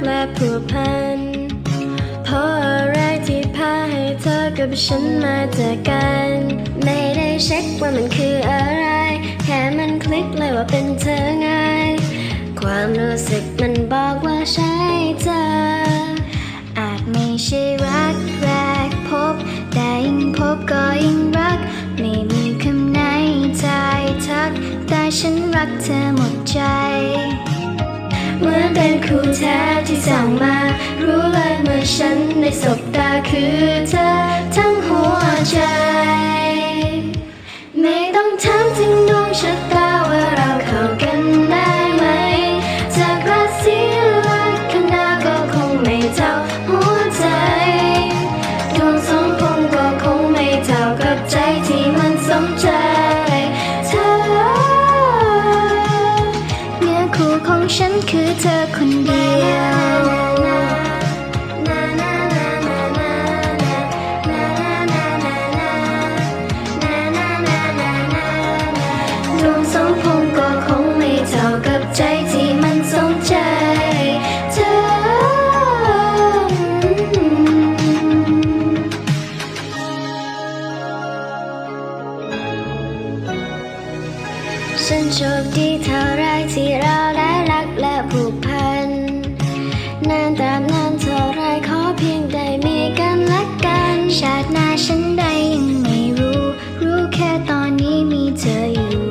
ผูกพันเพราะอะไรที่พาให้เธอกับฉันมาเจอกัน ไม่ได้เช็คว่ามันคืออะไร แค่มันคลิกเลยว่าเป็นเธอไง ความรู้สึกมันบอกว่าใช่เธอ อาจไม่ใช่รักแรกพบ แต่ยิ่งพบก็ยิ่งรัก ไม่มีคำไหนใจทัก แต่ฉันรักเธอหมดใจ เหมือนเป็นคู่แท้ คือเธอทั้งหัวใจ ฉันโชคดีเท่าไรที่เราได้รักและผูกพัน นานตราบนานเท่าไรขอเพียงได้มีกันและกัน ชาติหน้าฉันใดยังไม่รู้ รู้แค่ตอนนี้มีเธออยู่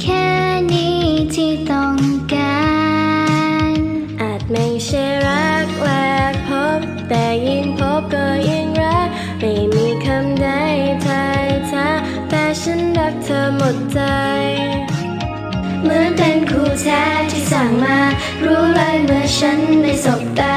แค่นี้ที่ต้องการ อาจไม่ใช่รักแรกพบ แต่ยิ่งพบก็ยิ่งรัก ไม่มีคำใดทายทักแต่ฉันรักเธอหมดใจ แท้ที่สั่งมา รู้เลยเมื่อฉันได้สบตา